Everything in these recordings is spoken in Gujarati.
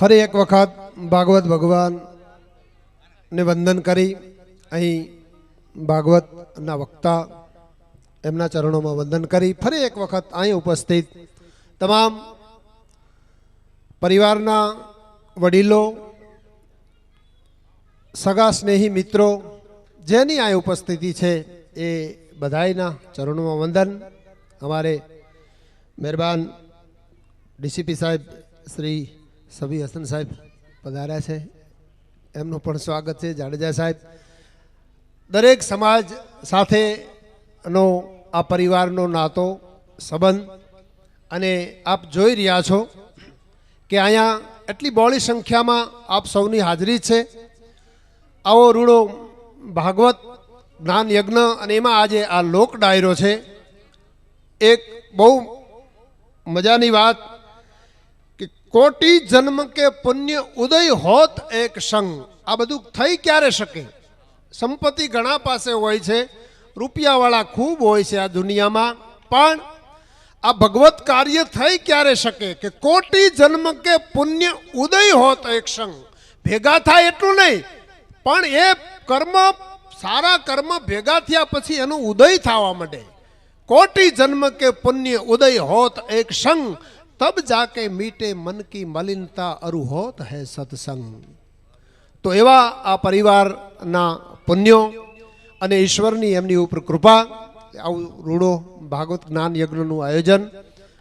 ફરી એક વખત ભાગવત ભગવાનને વંદન કરી. અહીં ભાગવતના વક્તા એમના ચરણોમાં વંદન કરી. ફરી એક વખત અહીં ઉપસ્થિત તમામ પરિવારના વડીલો, સગા સ્નેહી મિત્રો, જેની આ ઉપસ્થિતિ છે એ બધાયના ચરણોમાં વંદન. અમારે મહેરબાન ડીસીપી સાહેબ શ્રી સભી હસન સાહેબ પધાર્યા છે. એમનું પણ સ્વાગત છે જાડેજા સાહેબ. દરેક સમાજ સાથેનો આ પરિવારનો નાતો, સંબંધ અને આપ જોઈ રહ્યા છો કે અહીંયા એટલી બહોળી સંખ્યામાં આપ સૌની હાજરી છે. આવો રૂડો ભાગવત, જ્ઞાન યજ્ઞ અને એમાં આજે આ લોક ડાયરો છે. એક બહુ મજાની વાત કોટી જન્મ કે પુણ્ય ઉદય હોત એક સંગ. આ બધું થઈ ક્યારે શકે? સંપત્તિ ઘણા પાસે હોય છે, રૂપિયાવાળા ખૂબ હોય છે આ દુનિયામાં. પણ આ ભગવત કાર્ય થઈ ક્યારે શકે કે કોટી જન્મ કે પુણ્ય ઉદય હોત એક સંગ? ભેગા થાય એટલું નહીં, પણ એ કર્મ, સારા કર્મ ભેગા થયા પછી એનું ઉદય થવા માંડે. કોટી જન્મ કે પુણ્ય ઉદય હોત એક સંગ તબ જાકે મીટે મન કી મલિનતા અરુ હોત હૈ સત્સંગ તો એવા આ પરિવારના પુણ્યો અને ઈશ્વરની એમની ઉપર કૃપા આવું રૂડો ભાગવત જ્ઞાન યજ્ઞનું આયોજન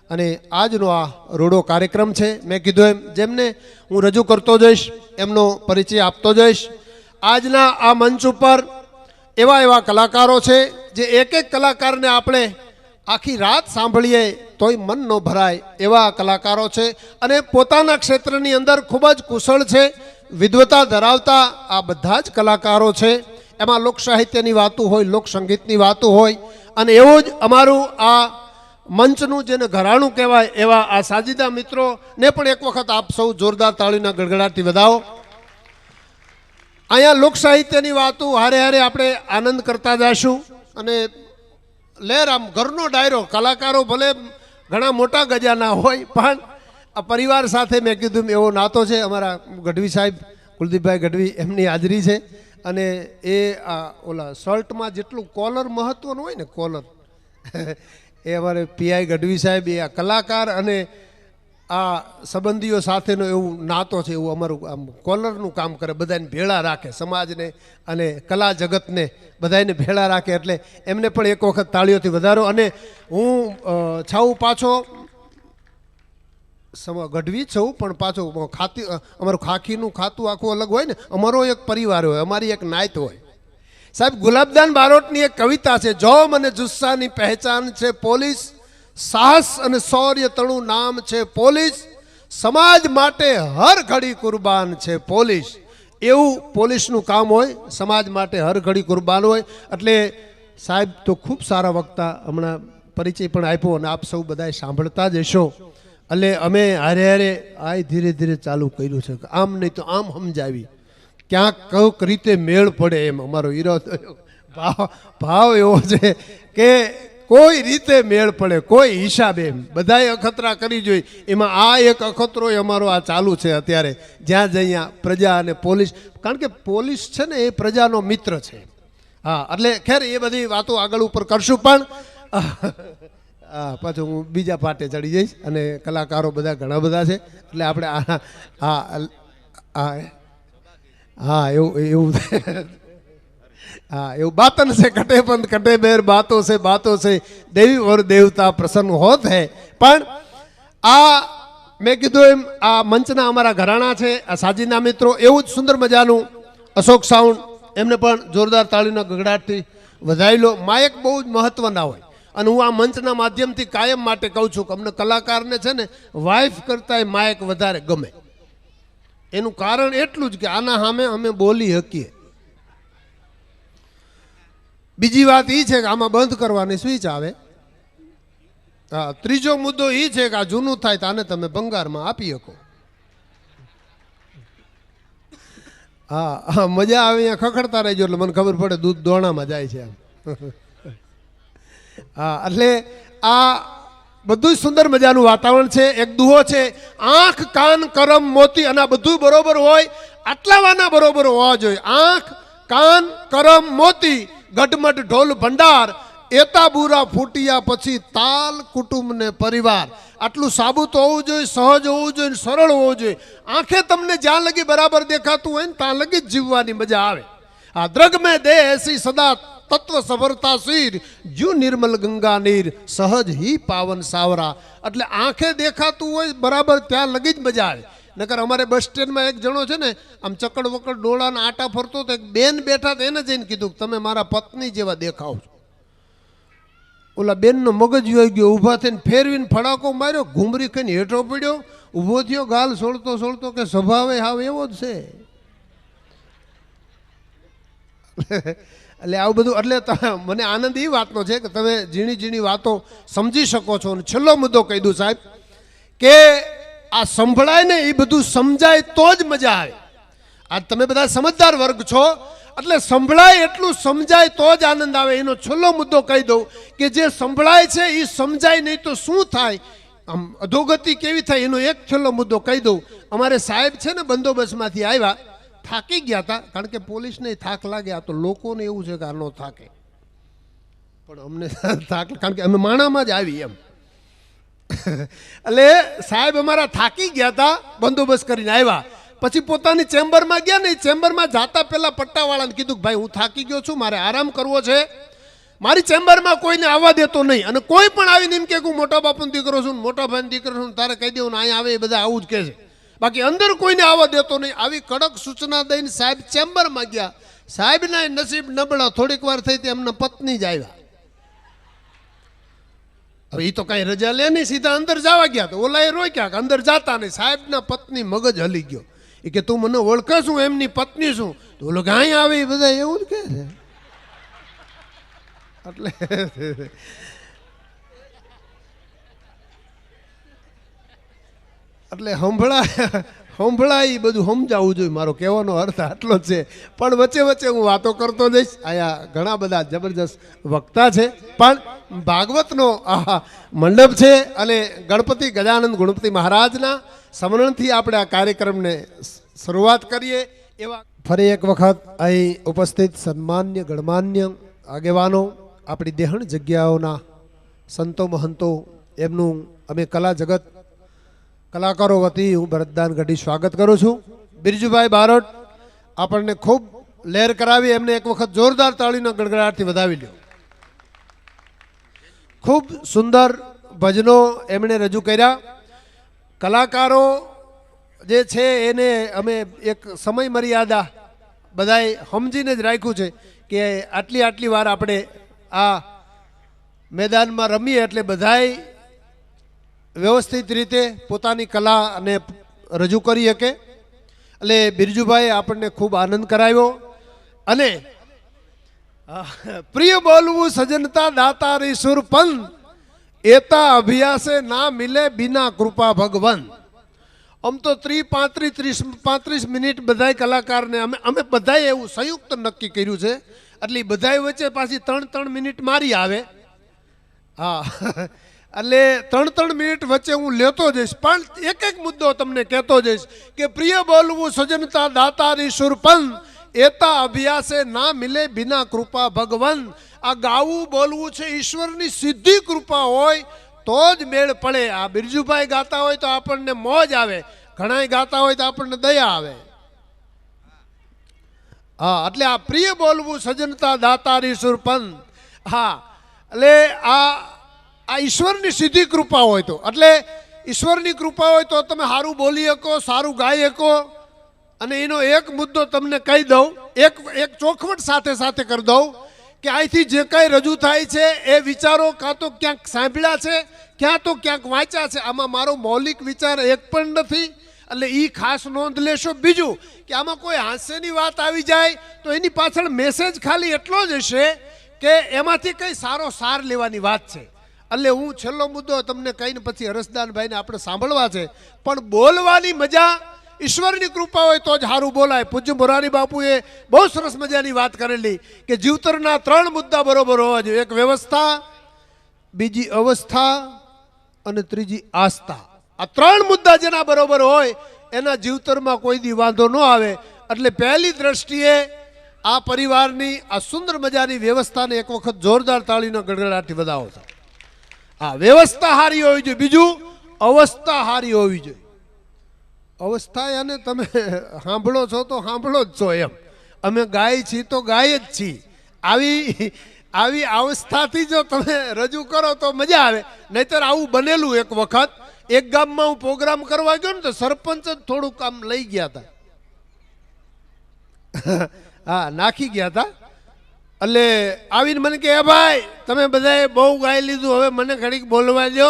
અને આજનો આ રૂડો કાર્યક્રમ છે મેં કીધું એમ જેમને હું રજૂ કરતો જઈશ એમનો પરિચય આપતો જઈશ આજના આ મંચ ઉપર એવા એવા કલાકારો છે જે એક એક કલાકારને આપણે આખી રાત સાંભળીએ તોય મન ન ભરાય એવા કલાકારો છે અને પોતાના ક્ષેત્રની અંદર ખૂબ જ કુશળ છે, વિદ્વતા ધરાવતા આ બધા જ કલાકારો છે. એમાં લોક સાહિત્યની વાતો હોય, લોક સંગીતની વાતો હોય અને એવું જ અમારું આ મંચનું જેને ઘરાણું કહેવાય એવા આ સાજીદા મિત્રોને પણ એક વખત આપ સૌ જોરદાર તાળીના ગડગડાટથી વધાવો. અહીંયા લોક સાહિત્યની વાતો હારે હારે આપણે આનંદ કરતા જઈશું અને લેર આમ ઘરનો ડાયરો, કલાકારો ભલે ઘણા મોટા ગજાના હોય, પણ આ પરિવાર સાથે મેં કીધું એવો નાતો છે, અમારા ગઢવી સાહેબ, કુલદીપભાઈ ગઢવી એમની હાજરી છે. અને એ આ ઓલા શર્ટમાં જેટલું કોલર મહત્વનું હોય ને કોલર, એ અમારે પીઆઈ ગઢવી સાહેબ, એ આ કલાકાર અને આ સંબંધીઓ સાથેનો એવું નાતો છે, એવું અમારું આમ કોલરનું કામ કરે, બધાને ભેળા રાખે સમાજને અને કલા જગતને બધાને ભેળા રાખે એટલે એમને પણ એક વખત તાળીઓથી વધારો. અને હું છાઉં પાછો ગઢવી જ છું, પણ પાછો ખાતી અમારું ખાખીનું ખાતું આખું અલગ હોય ને, અમારો એક પરિવાર હોય, અમારી એક નાયત હોય. સાહેબ, ગુલાબદાન બારોટની એક કવિતા છે જોમ અને જુસ્સાની પહેચાન છે પોલીસ સાહસ અને શૌર્ય તણું નામ છે પોલીસ. સમાજ માટે હર ઘડી કુરબાન છે પોલીસ. એવું પોલીસનું કામ હોય, સમાજ માટે હર ઘડી કુરબાન હોય. એટલે સાહેબ, તો ખૂબ સારા વક્તા હમણાં પરિચય પણ આપ્યો અને આપ સૌ બધાએ સાંભળતા જ હશો. એટલે અમે હારે હારે આ ધીરે ધીરે ચાલુ કર્યું છે. આમ નહીં તો આમ સમજાવી. ક્યાંક કંઈક રીતે મેળ પડે એમ અમારો થયો. ભાવ ભાવ એવો છે કે કોઈ રીતે મેળ પડે, કોઈ હિસાબે બધાએ અખતરા કરી જોઈ. એમાં આ એક અખતરો અમારો આ ચાલુ છે અત્યારે. જ્યાં જઈએ પ્રજા અને પોલીસ, કારણ કે પોલીસ છે ને એ પ્રજાનો મિત્ર છે. હા, એટલે ખેર એ બધી વાતો આગળ ઉપર કરશું પણ, હા, પાછું હું બીજા પાટે ચડી જઈશ અને કલાકારો બધા ઘણા બધા છે. એટલે આપણે આ હા હા, એવું એવું. હા એવું બાતન છે, કટે પંત કટે બેર, બાતો છે બાતો છે. દેવી ઓર દેવતા પ્રસન્ન હોત હે. પણ આ મેં કીધું એમ, આ મંચના અમારા ઘરાણા છે, આ સાજીના મિત્રો, એવું જ સુંદર મજાનું અશોક સાઉન્ડ એમને પણ જોરદાર તાળીનો ગગડાટથી વધારી લો માયક બહુ જ મહત્વના હોય. અને હું આ મંચના માધ્યમથી કાયમ માટે કહું છું કે અમને કલાકારને છે ને વાઇફ કરતાંય માયક વધારે ગમે. એનું કારણ એટલું જ કે આના સામે અમે બોલી શકીએ. બીજી વાત એ છે કે આમાં બંધ કરવાની સ્વિચ આવે. હા, ત્રીજો મુદ્દો એ છે કે આ જૂનું થાય તો આને તમે ભંગારમાં આપી શકો. હા હા, મજા આવે અહીંયા ખખડતા રહેજો એટલે મને ખબર પડે દૂધ દોણામાં જાય છે હા, એટલે આ બધું જ સુંદર મજાનું વાતાવરણ છે, એક દુહો છે, આંખ, કાન, કરમ, મોતી અને આ બધું બરોબર હોય આટલા વાના બરોબર હોવા જોઈએ. આંખ, કાન, કરમ, મોતી ગઢમઢ ઢોલ ભંડાર, એતા બુરા ફૂટિયા પછી તાલ કુટુંબ ને પરિવાર. આટલું સાબુત હોવું જોઈએ, સહજ હોવું જોઈએ, સરળ હોવું જોઈએ. આંખે તમને જ્યાં લગી બરાબર દેખાતું હોય ને ત્યાં લગી જ જીવવાની મજા આવે. આ દ્રગ મેં દે એસી સદા તત્વ સભરતા શીર જુ નિર્મલ ગંગા નીર, સહજ હી પાવન સાવરા. એટલે આંખે દેખાતું હોય બરાબર ત્યાં લગી જ મજા આવે. નકર અમારે બસ સ્ટેન્ડમાં એક જણો છે ને, આમ ચકડ વકડ ડોળાના આટા ફરતો તો એક બેન બેઠા તો એને જઈને કીધું તમે મારા પત્ની જેવા દેખાવ છો. ઓલા બેનનો મગજ જોઈ ગયો, ઊભા થઈને ફેરવીને ફડાકો માર્યો, ઘૂમરી ખાઈને હેઠો પડ્યો, ઊભો થયો, ગાલ સોળતો સોળતો કે સ્વભાવે હાવ એવો જ છે. એટલે આવું બધું, એટલે મને આનંદ એ વાતનો છે કે તમે ઝીણી ઝીણી વાતો સમજી શકો છો. અને છેલ્લો મુદ્દો કહી દઉં સાહેબ, કે આ સંભળાય ને એ બધું સમજાય તો જ મજા આવે. આ તમે બધા સમજદાર વર્ગ છો. એટલે સંભળાય એટલું સમજાય તો જ આનંદ આવે. એનો છેલ્લો મુદ્દો કહી દઉં કે જે સંભળાય છે એ સમજાય નહીં તો શું થાય? આમ અધોગતિ કેવી થાય? એનો એક છેલ્લો મુદ્દો કહી દઉં. અમારે સાહેબ છે ને બંદોબસ્તમાંથી આવ્યા, થાકી ગયા હતા. કારણ કે પોલીસને થાક લાગે. આ તો લોકોને એવું છે કે આ નો થાકે. પણ અમને થાક કારણ કે અમે માણામાં જ આવી એમ. એટલે સાહેબ અમારા થાકી ગયા હતા, બંદોબસ્ત કરીને આવ્યા. પછી પોતાની ચેમ્બરમાં ગયા ને ચેમ્બરમાં જાતા પહેલા પટ્ટાવાળાને કીધું કે, ભાઈ, હું થાકી ગયો છું, મારે આરામ કરવો છે. મારી ચેમ્બરમાં કોઈને આવવા દેતો નહીં. અને કોઈ પણ આવીને એમ કે હું મોટા બાપુનો દીકરો છું મોટા ભાઈનો દીકરો છું તારે કહી દેવું ને અહીંયા આવે એ બધા આવું જ કહે છે. બાકી અંદર કોઈને આવવા દેતો નહીં. આવી કડક સૂચના દઈને સાહેબ ચેમ્બરમાં ગયા. સાહેબના નસીબ નબળા થોડીક વાર થઈ તે એમના પત્ની જ આવ્યા. હવે એ તો કાંઈ રજા લે નહીં, સીધા અંદર જવા ગયા તો ઓલા એ રોક્યા કે અંદર જાતા નહીં. સાહેબના પત્ની મગજ હલી ગયો. એ કે, તું મને ઓળખે શું એમની પત્ની શું તો ઓલો કે, અહીં આવે એ બધા, એવું જ કહે છે. એટલે એટલે સંભળાય સંભળાય બધું સમજાવવું જોઈએ. મારો કહેવાનો અર્થ આટલો જ છે. પણ વચ્ચે વચ્ચે હું વાતો કરતો જઈશ. અહીંયા ઘણા બધા જબરજસ્ત વક્તા છે. પણ ભાગવતનો આ મંડપ છે અને ગણપતિ ગજાનંદ ગુણપતિ મહારાજના સ્મરણથી આપણે આ કાર્યક્રમને શરૂઆત કરીએ. એવા ફરી એક વખત અહીં ઉપસ્થિત સન્માન્ય, ગણમાન્ય આગેવાનો, આપણી દેહણ જગ્યાઓના સંતો મહંતો, એમનું અમે કલા જગત કલાકારો વતી હું ભરતદાન ગઢી સ્વાગત કરું છું. બિરજુભાઈ બારોટ, આપણને ખૂબ લહેર કરાવી, એમને એક વખત જોરદાર તાળીનો ગડગડાટથી વધાવી લ્યો. ખૂબ સુંદર ભજનો એમણે રજૂ કર્યા. કલાકારો જે છે એને અમે એક સમય મર્યાદા બધાએ સમજીને જ રાખ્યું છે કે આટલી આટલી વાર આપણે આ મેદાનમાં રમીએ એટલે બધાય વ્યવસ્થિત રીતે પોતાની કલા અને રજૂ કરી શકે. એટલે બિરજુભાઈએ આપણને ખૂબ આનંદ કરાવ્યો. અને પ્રિય બોલવું સજનતા દાતારી સુરપંત એતા અભ્યાસે ના મિલે બિના કૃપા ભગવાન. આમ તો ત્રી પાંત્રીસ ત્રીસ, પાંત્રીસ મિનિટ બધાય કલાકારને અમે અમે બધાએ એવું સંયુક્ત નક્કી કર્યું છે. એટલે બધાય વચ્ચે પાછી ત્રણ ત્રણ મિનિટ મારી આવે. હા એટલે ત્રણ ત્રણ મિનિટ વચ્ચે હું લેતો જઈશ. પણ એક એક મુદ્દો તમને કહેતો જઈશ કે પ્રિય બોલવું સજનતા દાતારી સુરપંત એતા અભ્યાસે ના મિલે બિના કૃપા ભગવંત આ ગાવું બોલવું છે ઈશ્વરની સીધી કૃપા હોય તો જ મેળ પડે. આ બિરજુભાઈ ગાતા હોય તો આપણને મોજ આવે. ઘણાય ગાતા હોય તો આપણને દયા આવે. હા, એટલે આ પ્રિય બોલવું સજનતા દાતારી સુરપંત હા, એટલે આ આ ઈશ્વરની સીધી કૃપા હોય તો. એટલે ઈશ્વરની કૃપા હોય તો તમે સારું બોલી શકો, સારું ગાઈ શકો. અને એનો એક મુદ્દો તમને કહી દઉં, એક એક ચોખવટ સાથે સાથે કરી દઉં કે અહીંથી જે કાંઈ રજૂ થાય છે એ વિચારો કાં તો ક્યાંક સાંભળ્યા છે, ક્યાં તો ક્યાંક વાંચ્યા છે. આમાં મારો મૌલિક વિચાર એક પણ નથી. એટલે એ ખાસ નોંધ લેશો. બીજું કે આમાં કોઈ હાસ્યની વાત આવી જાય તો એની પાછળ મેસેજ ખાલી એટલો જ હશે કે એમાંથી કંઈ સારો સાર લેવાની વાત છે. એટલે હું છેલ્લો મુદ્દો તમને કહીને પછી હરસદાનભાઈને આપણે સાંભળવા છે. પણ બોલવાની મજા, ઈશ્વરની કૃપા હોય તો જ સારું બોલાય. પૂજ્ય મોરારી બાપુએ બહુ સરસ મજાની વાત કરેલી કે જીવતરના ત્રણ મુદ્દા બરોબર હોવા જોઈએ. એક વ્યવસ્થા, બીજી અવસ્થા અને ત્રીજી આસ્થા. આ ત્રણ મુદ્દા જેના બરોબર હોય, એના જીવતરમાં કોઈ દી વાંધો ન આવે. એટલે પહેલી દ્રષ્ટિએ આ પરિવારની આ સુંદર મજાની વ્યવસ્થાને એક વખત જોરદાર તાળીનો ગડગડાટથી વધાવો છે હા વ્યવસ્થા સારી હોવી જોઈએ. બીજું, અવસ્થા સારી હોવી જોઈએ. અવસ્થા એને તમે સાંભળો છો તો સાંભળો જ છો એમ. અમે ગાય છીએ તો ગાય જ છીએ. આવી આવી અવસ્થાથી જો તમે રજૂ કરો તો મજા આવે. નહીતર આવું બનેલું એક વખત. એક ગામમાં હું પ્રોગ્રામ કરવા ગયો ને તો સરપંચ જ થોડુંક આમ લઈ ગયા હતા. હા, નાખી ગયા હતા. એટલે આવીને મને કે ભાઈ, તમે બધાએ બહુ ગાઈ લીધું, હવે મને ઘડીક બોલવા દો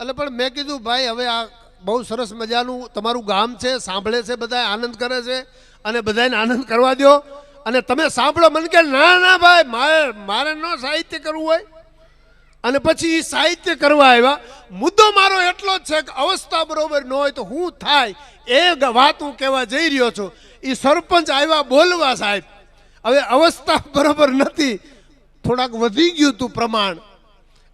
એટલે પણ મેં કીધું, ભાઈ, હવે આ બહુ સરસ મજાનું તમારું ગામ છે, સાંભળે છે બધા આનંદ કરે છે, અને બધાને આનંદ કરવા દો અને તમે સાંભળો, મને કે ના ના, ભાઈ, મારે મારે ન સાહિત્ય કરવું હોય. અને પછી એ સાહિત્ય કરવા આવ્યા. મુદ્દો મારો એટલો જ છે કે અવસ્થા બરોબર ન હોય તો હું થાય એ વાત હું કહેવા જઈ રહ્યો છું. એ સરપંચ આવ્યા બોલવા સાહેબ. હવે અવસ્થા બરોબર નથી. થોડાક વધી ગયું હતું પ્રમાણ.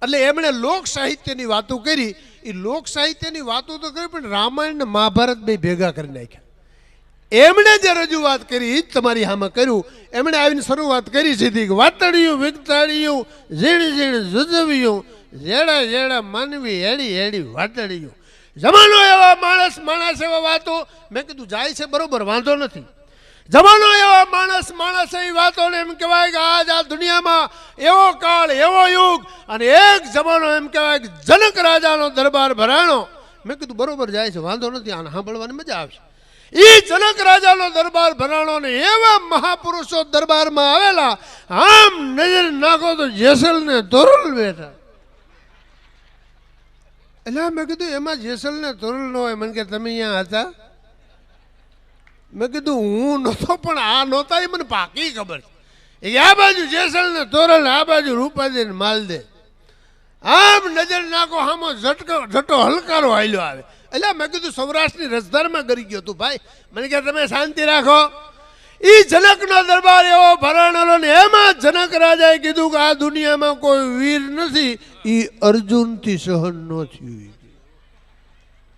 એટલે એમણે લોક સાહિત્યની વાતો કરી. એ લોક સાહિત્યની વાતો તો કરી, પણ રામાયણ મહાભારત બે ભેગા કરી નાખ્યા. એમણે જે રજૂઆત કરી એ જ તમારી સામે કર્યું. એમણે આવીને શરૂઆત કરી સીધી કે વાતળિયું, વિગતાળિયું, ઝીણ ઝીણ જુજવ્યું જેડા જેડા માનવી, હેડી હેડી વાતળિયું. જમાનો એવા માણસ માણસ એવા વાતો. મેં કીધું, જાય છે, બરોબર, વાંધો નથી. જમાનો એવા માણસ માણસ વાતોને એમ કહેવાય કે આજ આ દુનિયામાં એવો કાળ, એવો યુગ અને એક જમાનો એમ કહેવાય કે જનક રાજાનો દરબાર ભરાણો. મેં કીધું, બરોબર જાય છે, વાંધો નથી, આને સાંભળવાની મજા આવશે. એ જનક રાજાનો દરબાર ભરાણો ને એવા મહાપુરુષો દરબારમાં આવેલા, આમ નજર નાખો તો જેસલ ને ધોરણ બેઠા. એટલે મેં કીધું, એમાં જેસલ ને ધોરણ ન હોય. મને કે, તમે અહીંયા હતા? મેં કીધું, હું નહોતો, પણ આ નહોતા, એ મને પાકી ખબર છે. એ આ બાજુ જેસલ ને તોરલ આ બાજુ રૂપાજી ને માલદે. આમ નજર નાખો આમો ઝટકો, ઝટો હલકારો હાલ્યો આવે. એટલે મેં કીધું, સૌરાષ્ટ્રની રસધારમાં કરી ગયો તું ભાઈ. મને કહે, તમે શાંતિ રાખો. એ જનકનો દરબાર એવો ભરાણેલો ને એમાં જનક રાજાએ કીધું કે આ દુનિયામાં કોઈ વીર નથી. એ અર્જુનથી સહન ન થયું.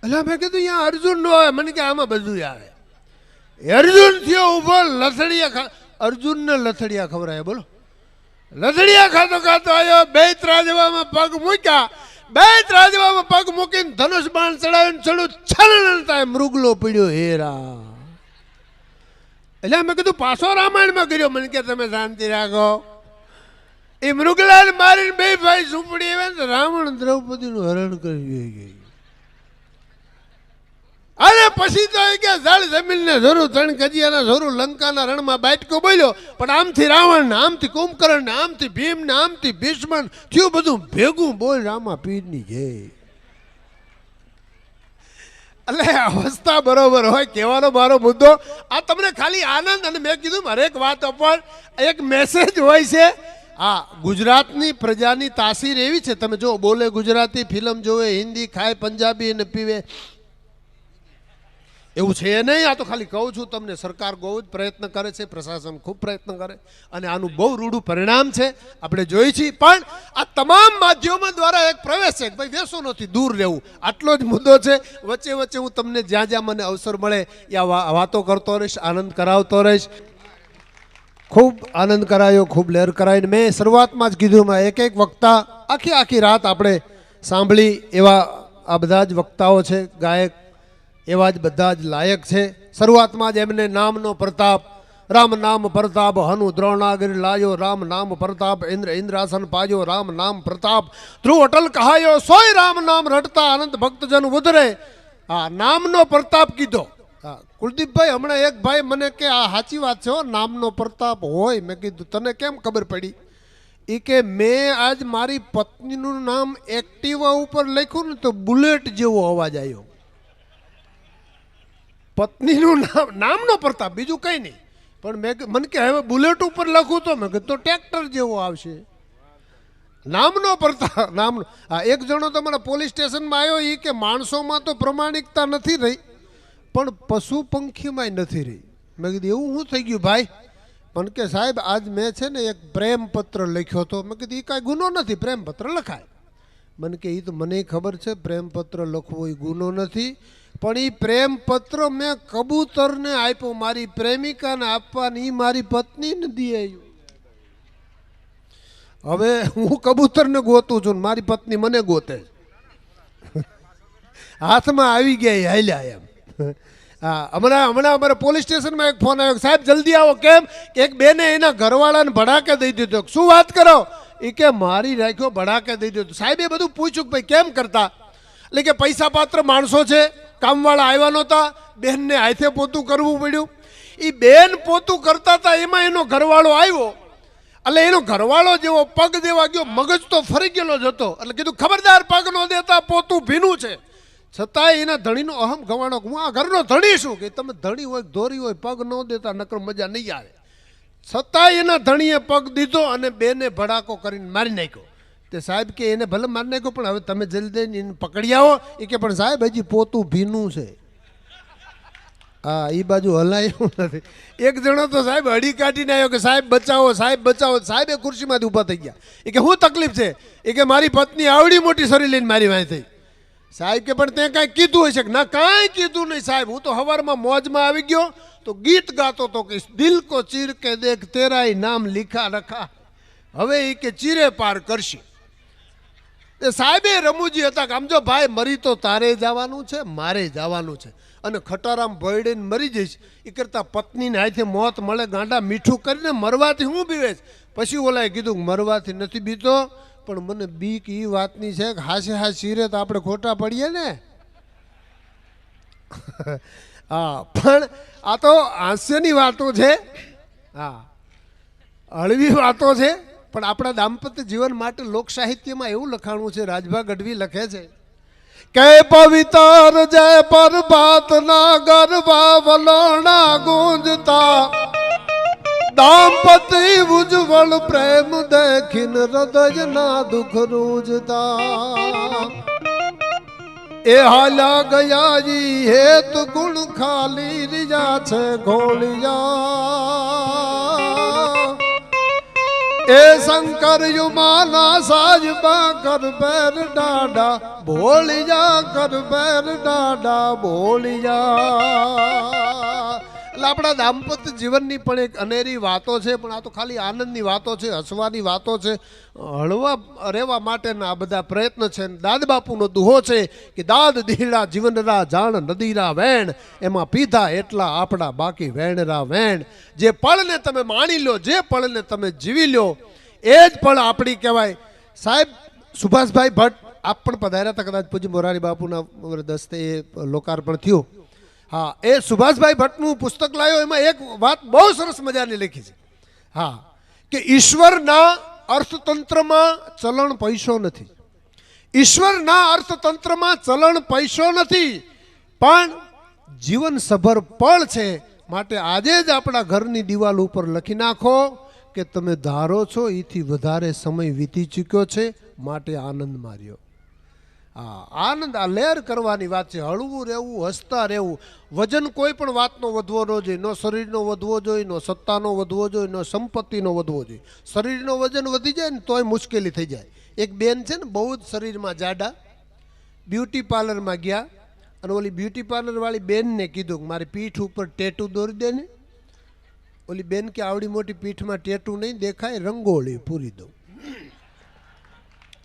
એટલે મેં કીધું, અહીંયા અર્જુન ન હોય મને કે આમાં બધું આવે. અર્જુન થયો ઊભો, લથડિયા ખા અર્જુનને લથડિયા ખવરાય બોલો. લથડિયા ખાતો ખાતો આવ્યો બે ત્રાજવામાં પગ મૂક્યા. બે ત્રાજવામાં પગ મૂકીને ધનુષ બાણ ચડાવીને ચડું છલન થાય મૃગલો પડ્યો હેરા એટલે મેં કીધું, પાછો રામાયણમાં કર્યો. મને કે, તમે શાંતિ રાખો. એ મૃગલાલ મારીને બે ભાઈ ઝૂંપડી આવે ને રાવણ દ્રૌપદીનું હરણ કરી ગઈ. અને પછી તો એ કે જળ જમીનને જરૂર ત્રણ કજિયાના જરૂર લંકાના રણમાં બાટકો બોલ્યો. પણ આમથી રાવણ ને, આમથી કુંભકર્ણ ને, આમથી ભીમ ને, આમથી ભીષ્મ થયું બધું ભેગું. બોલ રામા, પીરની જય એટલે અવસ્થા બરોબર હોય, કહેવાનો મારો મુદ્દો. આ તમને ખાલી આનંદ અને મેં કીધું હરેક વાત પણ એક મેસેજ હોય છે. હા ગુજરાતની પ્રજાની તાસીર એવી છે. તમે જો, બોલે ગુજરાતી ફિલ્મ જોવે, હિન્દી ખાય, પંજાબી અને પીવે. એવું છે નહીં? આ તો ખાલી કહું છું તમને, સરકાર બહુ જ પ્રયત્ન કરે છે, પ્રશાસન ખૂબ પ્રયત્ન કરે અને આનું બહુ રૂડું પરિણામ છે, આપણે જોઈ છીએ. પણ આ તમામ માધ્યમો દ્વારા એક પ્રવેશ છે ભાઈ વેસો નથી, દૂર રહેવું. આટલો જ મુદ્દો છે. વચ્ચે વચ્ચે હું તમને જ્યાં જ્યાં મને અવસર મળે ત્યાં વાતો કરતો રહીશ, આનંદ કરાવતો રહીશ. ખૂબ આનંદ કરાયો, ખૂબ લહેર કરાવીને મેં શરૂઆતમાં જ કીધું મેં એક એક વક્તા આખી આખી રાત આપણે સાંભળી એવા આ બધા જ વક્તાઓ છે, ગાયક એવા જ બધા જ લાયક છે. શરૂઆતમાં જ એમને નામનો પ્રતાપ, રામ નામ પ્રતાપ, હનુ દ્રોણાગિર લાયો, રામ નામ પ્રતાપ, ઇન્દ્ર ઇન્દ્રાસન પાયો, રામ નામ પ્રતાપ. ધ્રુવ અટલ કહાયો, સોય રામ નામ રટતા અનંત ભક્તજન ઉધરે. આ નામનો પ્રતાપ કીધો. હા, કુલદીપભાઈ, હમણાં એક ભાઈ મને કે, આ સાચી વાત છે નામનો પ્રતાપ હોય. મેં કીધું, તને કેમ ખબર પડી? એ કે, મેં આજ મારી પત્નીનું નામ એક્ટિવા ઉપર લખ્યું ને તો બુલેટ જેવો અવાજ આવ્યો. પત્નીનું નામ નામનો પ્રતાપ બીજું કંઈ નહીં. પણ મેં મને કે હવે બુલેટ ઉપર લખું તો મેં કીધું તો ટ્રેક્ટર જેવો આવશે. નામનો પ્રતાપ નામનો આ એક જણો તમારા પોલીસ સ્ટેશનમાં આવ્યો એ કે માણસોમાં તો પ્રમાણિકતા નથી રહી, પણ પશુ પંખીમાંય નથી રહી. મેં કીધું, એવું શું થઈ ગયું ભાઈ? પણ કે સાહેબ, આજ મેં છે ને એક પ્રેમ પત્ર લખ્યો હતો. મેં કીધું એ કાંઈ ગુનો નથી પ્રેમ પત્ર લખાય. મને કે એ તો મને ખબર છે, પ્રેમપત્ર લખવો એ ગુનો નથી. પણ એ પ્રેમપત્ર મેં કબૂતરને આપ્યો. મારી પ્રેમિકાને આપવાની મારી પત્ની નથી આવ્યું હવે હું કબૂતરને ગોતું છું મારી પત્ની મને ગોતે હાથમાં આવી ગયા એ હાલ્યા એમ. હા, હમણાં હમણાં અમારે પોલીસ સ્ટેશનમાં એક ફોન આવ્યો સાહેબ, જલ્દી આવો. કેમ? એક બેને એના ઘરવાળાને ભડાકે દઈ દીધો. શું વાત કરો? એ કે, મારી રાખ્યો ભડાકે દઈ દીધો. સાહેબે બધું પૂછ્યું ભાઈ કેમ કરતા? એટલે કે પૈસા પાત્ર માણસો છે. કામવાળા આવ્યા નહોતા, બેનને હાથે પોતું કરવું પડ્યું. એ બેન પોતું કરતા હતા એમાં એનો ઘરવાળો આવ્યો. એટલે એનો ઘરવાળો જેવો પગ દેવા ગયો, મગજ તો ફરી ગયેલો જ હતો. એટલે કીધું, ખબરદાર પગ ન દેતા, પોતું ભીનું છે. છતાંય એના ધણીનો અહમ ગવાણો, હું આ ઘરનો ધણી છું. કે તમે ધણી હોય, ધોરી હોય, પગ ન દેતા, નકર મજા નહીં આવે. છતાંય એના ધણીએ પગ દીધો અને બેને ભડાકો કરીને મારી નાખ્યો. તે સાહેબ કે એને ભલે મારી નાખ્યો, પણ હવે તમે જલ્દી એને પકડી આવો. એ કે, પણ સાહેબ, હજી પોતું ભીનું છે. હા એ બાજુ હલાયું નથી. એક જણો તો સાહેબ હડી કાઢીને આવ્યો કે, સાહેબ, બચાવો સાહેબ બચાવો. સાહેબ એ ખુરશીમાંથી ઊભા થઈ ગયા. એ કે શું તકલીફ છે? એ કે, મારી પત્ની આવડી મોટી શરીર લઈને મારી વાંહે થઈ. સાહેબ કે, પણ તે કાંઈ કીધું હશે કે, ના, કાંઈ કીધું નહીં સાહેબ. હું તો હવારમાં મોજમાં આવી ગયો, તો ગીત ગાતો તો કે દિલ કો ચીર કે દેખ તેરા નામ લીખા રખા. હવે એ કે, ચીરે પાર કરશે. એ સાહેબે રમૂજી હતા કે આમ જો ભાઈ, મરી તો તારે જવાનું છે, મારે જવાનું છે. અને ખટારામ ભયડીને મરી જઈશ. એ કરતાં પત્નીને હાથે મોત મળે, ગાંડા મીઠું કરીને મરવાથી હું બીવેશ પછી ઓલાએ કીધું મરવાથી નથી બીતો, પણ મને બીક એ વાતની છે કે હાસે હાસ શીરે તો આપણે ખોટા પડીએ ને. હા, પણ આ તો હાસ્યની વાતો છે. હા, હળવી વાતો છે. પણ આપણા દાંપત્ય જીવન માટે લોક સાહિત્યમાં એવું લખાણું છે, રાજભા ગઢવી લખે છે, કે પવિત્ર જય પ્રભાતના ગરબા વલોણા ગુંજતા, દાંપત્ય ઉજ્જવળ પ્રેમ દેખીન હૃદયના દુઃખ રૂજતા. એ હાલા ગયા જી હેત ગુણ ખાલી રિયા છે ઘોળિયા એ શંકર યુમાના સાજબા કર બેર ડાડા ભોળિયા કર બેર ડાડા ભોળિયા એટલે આપણા દાંપત્ય જીવનની પણ એક અનેરી વાતો છે, પણ આ તો ખાલી આનંદની વાતો છે, હસવાની વાતો છે, હળવા રહેવા માટેના આ બધા પ્રયત્ન છે. દાદ બાપુનો દુહો છે કે દાદ દીડા જીવનરા જાણ નદીરા વેણ, એમાં પીધા એટલા આપણા બાકી વેણરા વેણ. જે પળને તમે માણી લો, જે પળને તમે જીવી લો, એ જ પળ આપણી કહેવાય. સાહેબ, સુભાષભાઈ ભટ્ટ આપ પણ પધાર્યા હતા કદાચ પૂજ્ય મોરારી બાપુના દસ્તે લોકાર્પણ થયું. હા, એ સુભાષભાઈ ભટ્ટનું પુસ્તક લાવ્યો એમાં એક વાત બહુ સરસ મજાની લખી છે. હા, કે ઈશ્વરના અર્થતંત્રમાં ચલણ પૈસો નથી. ઈશ્વરના અર્થતંત્રમાં ચલણ પૈસો નથી, પણ જીવન સભર પળ છે. માટે આજે જ આપણા ઘરની દિવાલ ઉપર લખી નાખો કે તમે ધારો છો એથી વધારે સમય વીતી ચૂક્યો છે, માટે આનંદ માર્યો. હા, આનંદ, આ લહેર કરવાની વાત છે. હળવું રહેવું, હસતા રહેવું. વજન કોઈ પણ વાતનો વધવો ન જોઈએ. નો શરીરનો વધવો જોઈએ, નો સત્તાનો વધવો જોઈએ, નો સંપત્તિનો વધવો જોઈએ. શરીરનો વજન વધી જાય ને તોય મુશ્કેલી થઈ જાય. એક બેન છે ને, બહુ જ શરીરમાં જાડા, બ્યુટી પાર્લરમાં ગયા અને ઓલી બ્યુટી પાર્લરવાળી બેનને કીધું કે મારી પીઠ ઉપર ટેટુ દોરી દે ને. ઓલી બેન કે આવડી મોટી પીઠમાં ટેટુ નહીં દેખાય, રંગોળી પૂરી દઉં.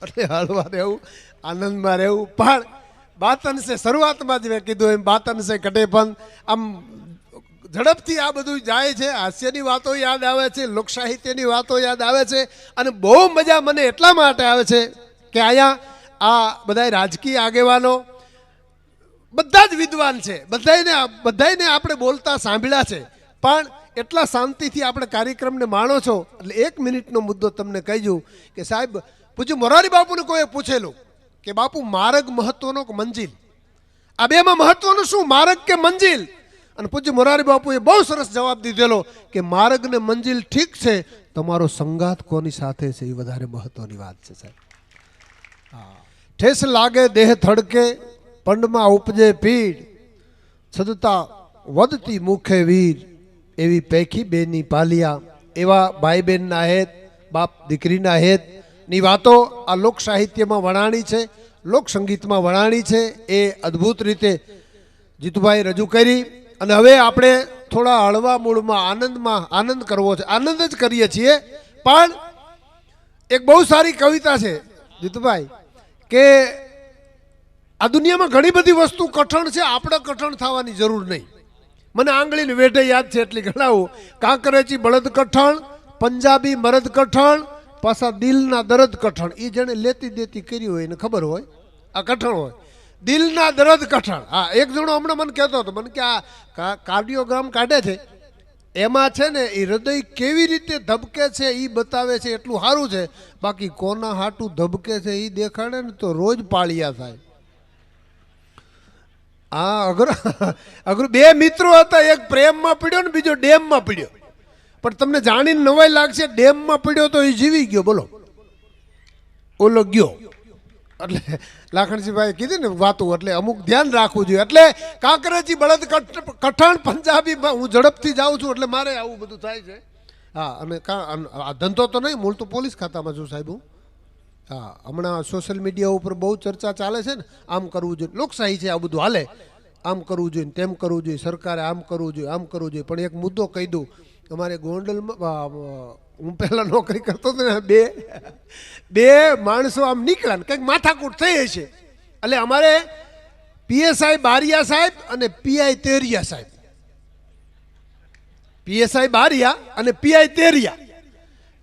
એટલે હળવા રહેવું, આનંદમાં રહેવું. પણ બાતન છે શરૂઆતમાં જ મેં કીધું એમ બાતન છે કટે પણ આમ ઝડપથી આ બધું જાય છે, હાસ્યની વાતો યાદ આવે છે લોક સાહિત્યની વાતો યાદ આવે છે અને બહુ મજા મને એટલા માટે આવે છે કે અહીંયા આ બધા રાજકીય આગેવાનો બધા જ વિદ્વાન છે. બધાને બધાને આપણે બોલતા સાંભળ્યા છે. પણ એટલા શાંતિથી આપણે કાર્યક્રમને માણો છો. એટલે એક મિનિટનો મુદ્દો તમને કહીજું કે સાહેબ પૂછ્યું, મોરારી બાપુને કોઈ પૂછેલું કે બાપુ, માર્ગ મહત્વનો કે મંજિલ? આ બેમાં મહત્વનું શું, માર્ગ કે મંજિલ? અને પૂજ્ય મોરારી બાપુએ બહુ સરસ જવાબ દીધેલો કે માર્ગ ને મંજિલ ઠીક છે, તમારો સંગાત કોની સાથે છે, એ વધારે મહત્વની વાત છે, સાહેબ. ઠેસ લાગે, દેહ થડકે પંડમાં ઉપજે પીડ છતાં વધતી મુખે વીર, એવી પૈકી બેની પાલિયા, એવા ભાઈ બહેનના હેત બાપ દીકરીના હેત ની વાતો આ લોક સાહિત્યમાં વણાણી છે, લોક સંગીતમાં વણાણી છે, એ અદ્ભુત રીતે જીતુભાઈ રજૂ કરી. અને હવે આપણે થોડા હળવા મૂળમાં આનંદમાં આનંદ કરવો છે. આનંદ જ કરીએ છીએ, પણ એક બહુ સારી કવિતા છે, જીતુભાઈ, કે આ દુનિયામાં ઘણી બધી વસ્તુ કઠણ છે, આપણે કઠણ થવાની જરૂર નહીં. મને આંગળીને વેઢે યાદ છે એટલી ગણાવું. કાંકરેચી બળદ કઠણ, પંજાબી મરદ કઠણ પાછા દિલના દરદ કઠણ. એ જેણે લેતી દેતી કરી હોય એને ખબર હોય? આ કઠણ હોય. દિલના દરદ કઠણ. હા, એક જણો હમણાં મને કહેતો હતો, મને કે આ કાર્ડિયોગ્રામ કાઢે છે. એમાં છે ને એ હૃદય કેવી રીતે ધબકે છે એ બતાવે છે, એટલું સારું છે. બાકી કોના હાટું ધબકે છે એ દેખાડે ને તો રોજ પાળિયા થાય. આ અઘર, અઘરું, બે મિત્રો હતા, એક પ્રેમમાં પડ્યો ને બીજો ડેમમાં પડ્યો. પણ તમને જાણીને નવાઈ લાગશે, ડેમમાં પડ્યો તો એ જીવી ગયો, બોલો. ઓલો ગયો. એટલે લાખણજીભાઈ કીધી ને વાતો, એટલે અમુક ધ્યાન રાખવું જોઈએ. એટલે કાંકરેજી, બળદ કઠ- કઠણ પંજાબીમાં હું ઝડપથી જાઉં છું, એટલે મારે આવું બધું થાય છે. હા, અને આ ધંધો તો નહીં, મૂળ તો પોલીસ ખાતામાં છું, સાહેબ, હું. હા, હમણાં સોશિયલ મીડિયા ઉપર બહુ ચર્ચા ચાલે છે ને, આમ કરવું જોઈએ. લોકશાહી છે આ બધું હાલે. આમ કરવું જોઈએ તેમ કરવું જોઈએ. સરકારે આમ કરવું જોઈએ, આમ કરવું જોઈએ. પણ એક મુદ્દો કહી દઉં. અમારે ગોંડલમાં હું પહેલાં નોકરી કરતો હતો ને, બે બે માણસો આમ નીકળ્યા કંઈક માથાકૂટ થઈ હશે એટલે અમારે પીએસઆઈ બારિયા સાહેબ અને પીઆઈ તેરિયા સાહેબ. પીએસઆઈ બારિયા અને પીઆઈ તેરિયા.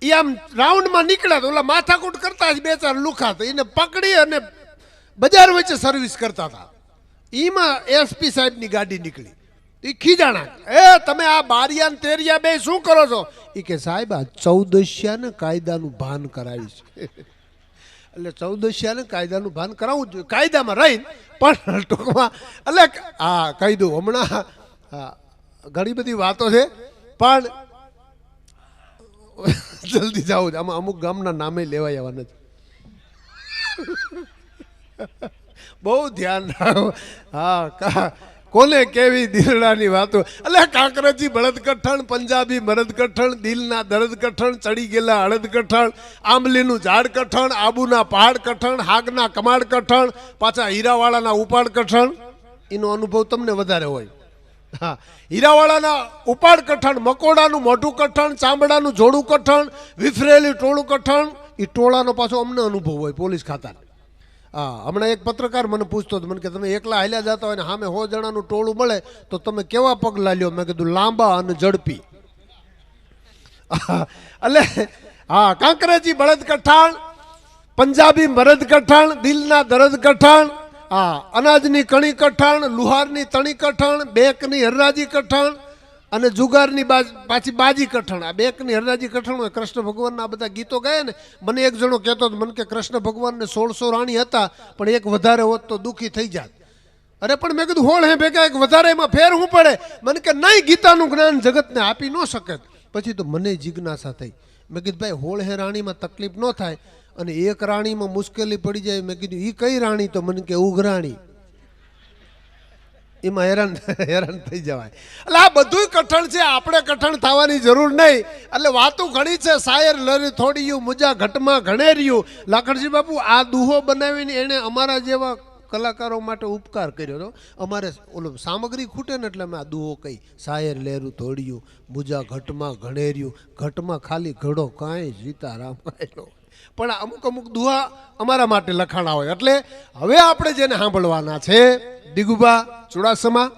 એ આમ રાઉન્ડમાં નીકળ્યા તો ઓલા માથાકૂટ કરતા જ બે ચાર લુખા તો એને પકડી અને બજાર વચ્ચે સર્વિસ કરતા હતા. એમાં એસપી સાહેબની ગાડી નીકળી. એ ખીજાણા. એ, તમે આ બારિયા તેરિયા બે શું કરો છો? એ કે, સાહેબ, આ ચૌદસ્યા કાયદાનું ભાન કરાવીશ એટલે ચૌદસ્યા કાયદાનું ભાન કરાવવું જોઈએ. કાયદામાં રહીને, પણ ટૂંકમાં, એટલે હા કહી દઉં હમણાં ઘણી બધી વાતો છે, પણ જલ્દી જાઉં છે આમાં અમુક ગામના નામે લેવાય એવા નથી. બહુ ધ્યાન રાખો. હા કોને કેવી દીરડાની વાતો? એટલે કાંકરેજી બળદ કઠણ પંજાબી મરદ કઠણ દિલના દરદ કઠણ ચડી ગયેલા હળદ કઠણ આંબલીનું ઝાડ કઠણ આબુના પહાડ કઠણ હાગના કમાડ કઠણ પાછા હીરાવાળાના ઉપાડ કઠણ એનો અનુભવ તમને વધારે હોય. હા. હીરાવાળાના ઉપાડ કઠણ મકોડાનું મોઢું કઠણ ચામડાનું જોડું કઠણ વિફરેલી ટોળું કઠણ એ ટોળાનો પાછો અમને અનુભવ હોય પોલીસ ખાતા હા, હમણાં એક પત્રકાર મને પૂછતો હતો, મને કે તમે એકલા હાલ્યા જતા હોય ને સામે સો જણાનું ટોળું મળે તો તમે કેવા પગલાં લ્યો મેં કીધું, લાંબા અને ઝડપી. એટલે, હા, કાંકરેજી બળદ કઠાણ, પંજાબી મરદ કઠાણ, દિલના દરદ કઠાણ, હા, અનાજની કણી કઠાણ, લુહારની તણી કઠાણ, બેકની હરરાજી કઠાણ અને જુગારની બાજ, પાછી બાજી કઠણ. આ બેકની હરરાજી કઠણ હોય, કૃષ્ણ ભગવાનના બધા ગીતો ગાય ને, મને એક જણો કહેતો હતો, મને કે કૃષ્ણ ભગવાનને સોળસો રાણી હતા, પણ એક વધારે હોત તો દુઃખી થઈ જાત. અરે, પણ મેં કીધું, હોળ હે ભેગા, એક વધારે એમાં ફેર હું પડે. મને કે, નહીં, ગીતાનું જ્ઞાન જગતને આપી ન શકે પછી તો મને જિજ્ઞાસા થઈ. મેં કીધું, ભાઈ, હોળ હે રાણીમાં તકલીફ ન થાય, અને એક રાણીમાં મુશ્કેલી પડી જાય. મેં કીધું એ કઈ રાણી? તો મને કે, ઉઘરાણી. એમાં હેરાન હેરાન થઈ જવાય. એટલે આ બધું કઠણ છે, આપણે કઠણ થવાની જરૂર નહીં. એટલે વાતો ઘણી છે શાયર લરી થોડીયું, મુજા ઘટમાં ઘણેર્યું. લાખણજી બાપુ, આ દુહો બનાવીને એણે અમારા જેવા કલાકારો માટે ઉપકાર કર્યો હતો અમારે ઓલો સામગ્રી ખૂટે ને એટલે અમે આ દુહો કહી શાયર લહેરું થોડિયું, મુજા ઘટમાં ઘણેર્યું. ઘટમાં ખાલી ઘડો કાંઈ સીતારામ કાંઈ પણ અમુક અમુક દુહા અમારા માટે લખાણા હોય. એટલે હવે આપણે જેને સાંભળવાના છે દિગુબા ચુડાસમા,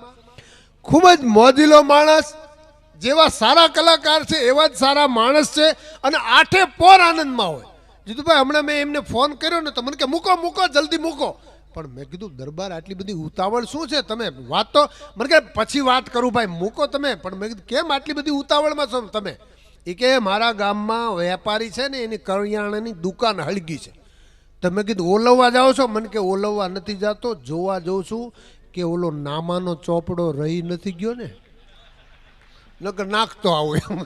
ખૂબ જ મોજીલો માણસ, જેવા સારા કલાકાર છે, એવા જ સારા માણસ છે અને આઠે પોર આનંદમાં હોય. જીતુભાઈ, હમણાં મેં એમને ફોન કર્યો ને તો મને કે, મૂકો મૂકો, જલ્દી મૂકો. પણ મેં કીધું, દરબાર આટલી બધી ઉતાવળ શું છે? તમે વાત તો મને કે, પછી વાત કરું ભાઈ, મૂકો તમે. પણ મેં કીધું, કેમ આટલી બધી ઉતાવળમાં છો તમે? એ કે, મારા ગામમાં વેપારી છે ને, એની કરિયાણાની દુકાન હળગી છે. તમે કીધું, ઓલવવા જાઓ છો? મને કે ઓલવવા નથી જાતો, જોવા જઉં છું કે ઓલો નામાનો ચોપડો રહી નથી ગયો ને. નકર નાખતો આવું એમ.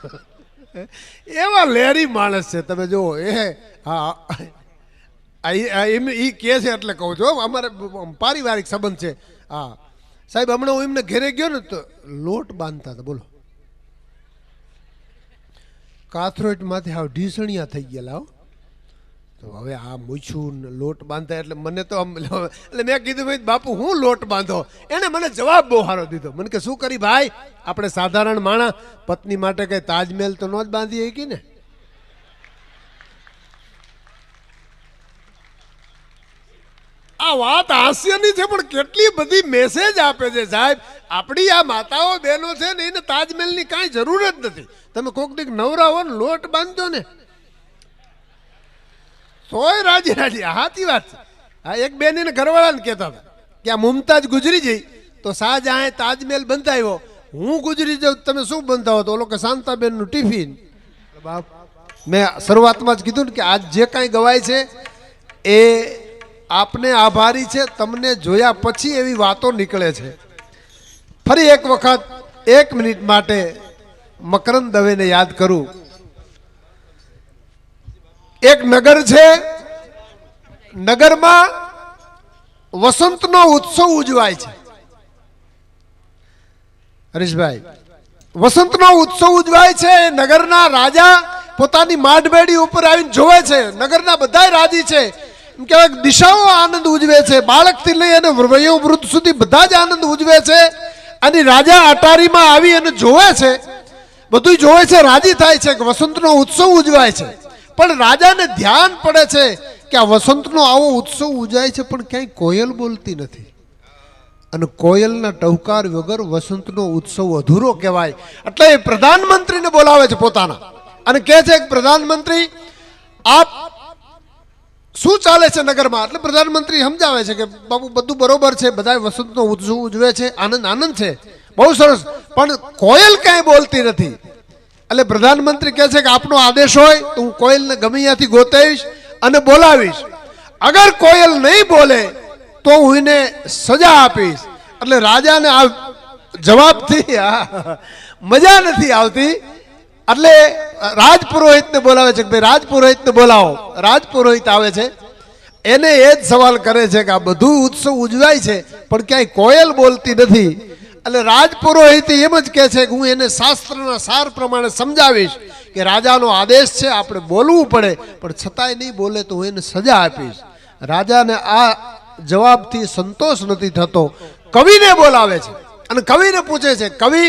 એવા લેરી માણસ છે, તમે જુઓ, એ, હા એમ એ કહે છે એટલે કહું છું. અમારે પારિવારિક સંબંધ છે. હા. સાહેબ, હમણાં હું એમને ઘેરે ગયો ને, તો લોટ બાંધતા હતા, બોલો. કાથરોટમાંથી હાવ ઢીસણિયા થઈ ગયેલા, હો. તો હવે આ મૂછું લોટ બાંધતા એટલે મને તો આમ એટલે મેં કીધું ભાઈ, બાપુ, હું લોટ બાંધો? એને મને જવાબ બહુ સારો દીધો. મને કે, શું કરી ભાઈ? આપણે સાધારણ માણા, પત્ની માટે કઈ તાજમહેલ તો ન જ બાંધી શકી ને? આ વાત હાસ્યની છે, પણ કેટલી બધી મેસેજ આપે છે, સાહેબ. આપણી આ માતાઓ, બહેનો છે ને, એને તાજમહેલની કાંઈ જરૂર જ નથી. તમે કોક દીક નવરા હો ને લોટ બાંધજો ને. તોય રાજી રાજી. હાથી વાત છે. આ એક બેનીને ઘરવાળાને કહેતા હતા કે આ મુમતાજ ગુજરી જઈ તો શાહજહાં તાજમહેલ બંધાવ્યો હું ગુજરી જાઉં, તમે શું બંધાવો? તો ઓલો કે શાંતાબેનનું ટિફિન. બાપ, મેં શરૂઆતમાં જ કીધું ને કે આજ જે કાંઈ ગવાય છે, એ આપને આભારી છે, તમને જોયા પછી એવી વાતો નીકળે છે. ફરી એક વખત, એક મિનિટ માટે મકરંદ દવેને યાદ કરું. એક નગર છે. નગરમાં વસંતનો ઉત્સવ ઉજવાય છે. હરીશભાઈ, વસંતનો ઉત્સવ ઉજવાય છે. નગરના રાજા પોતાની માઢબેડી ઉપર આવીને જોવે છે. નગરના બધા રાજી છે. એમ કહેવાય દિશાઓ આનંદ ઉજવે છે. બાળકથી લઈ અને વયો વૃદ્ધ સુધી બધા જ આનંદ ઉજવે છે. અને રાજા અટારીમાં આવી અને જોવે છે. બધું જોવે છે, રાજી થાય છે કે વસંતનો ઉત્સવ ઉજવાય છે. પણ રાજાને ધ્યાન પડે છે કે આ વસંતનો આવો ઉત્સવ ઉજાય છે, પણ ક્યાંય કોયલ બોલતી નથી. અને કોયલના ટહુકાર વગર વસંતનો ઉત્સવ અધૂરો કહેવાય. એટલે એ પ્રધાનમંત્રીને બોલાવે છે પોતાના. અને કહે છે કે પ્રધાનમંત્રી, આપ શું ચાલે છે નગરમાં? એટલે પ્રધાનમંત્રી સમજાવે છે કે, બાબુ, બધું બરોબર છે બધા વસંતનો ઉત્સવ ઉજવે છે, આનંદ આનંદ છે. બહુ સરસ. પણ કોયલ ક્યાંય બોલતી નથી. એટલે પ્રધાનમંત્રી કહે છે કે આપનો આદેશ હોય તો હું કોયલને ગમે ત્યાંથી ગોતાવીશ અને બોલાવીશ. અગર કોયલ નહીં બોલે તો હું એને સજા આપીશ. એટલે રાજાને આ જવાબથી મજા નથી આવતી. એટલે રાજપુરોહિતને બોલાવે છે કે ભાઈ રાજપુરોહિતને બોલાવો. રાજપુરોહિત આવે છે. એને એ જ સવાલ કરે છે કે આ બધું ઉત્સવ ઉજવાય છે, પણ ક્યાંય કોયલ બોલતી નથી. એટલે રાજપુરોહિત એમ જ કહે છે કે હું એને શાસ્ત્રના સાર પ્રમાણે સમજાવીશ કે રાજાનો આદેશ છે, આપણે બોલવું પડે, પણ છતાંય નહીં બોલે તો હું એને સજા આપીશ. રાજાને આ જવાબથી સંતોષ નથી થતો. કવિને બોલાવે છે અને કવિને પૂછે છે, કવિ,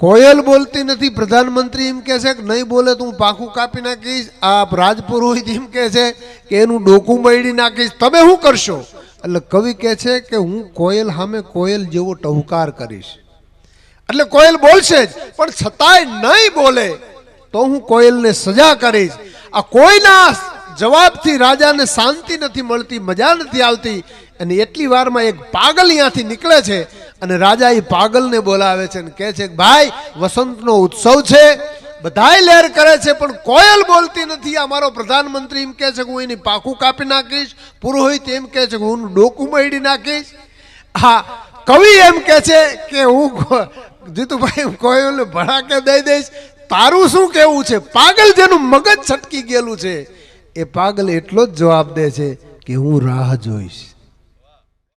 કોયલ બોલતી નથી? પ્રધાનમંત્રી એમ કહે છે કે નહીં બોલે તો હું પાખું કાપી નાખીશ. આ રાજપુરોહિત એમ કહે છે કે એનું ડોકું મળી નાખીશ. તમે શું કરશો? એટલે કવિ કહે છે કે હું કોયલ સામે કોયલ જેવો ટહુકાર કરીશ. એટલે કોયલ બોલશે જ, પણ છતાંય નહીં બોલે તો હું કોયલને સજા કરીશ. આ કોઈના જવાબથી રાજાને શાંતિ નથી મળતી, મજા નથી આવતી, અને એટલી વારમાં એક પાગલ અહીંયાથી નીકળે છે અને રાજા એ પાગલને બોલાવે છે અને કહે છે કે ભાઈ, વસંતનો ઉત્સવ છે બધાય લહેર કરે છે, પણ કોયલ બોલતી નથી. અમારો પ્રધાનમંત્રી એમ કહે છે કે હું એની પાખું કાપી નાખીશ, પુરોહિત એમ કહે છે કે હું ડોકું મળી નાખીશ. હા, કવિ એમ કહે છે કે હું જીતુભાઈ કોયલ ભડાકે દઈ દઈશ. તારું શું કહેવું છે? પાગલ જેનું મગજ છટકી ગયેલું છે. એ પાગલ એટલો જ જવાબ દે છે કે હું રાહ જોઈશ.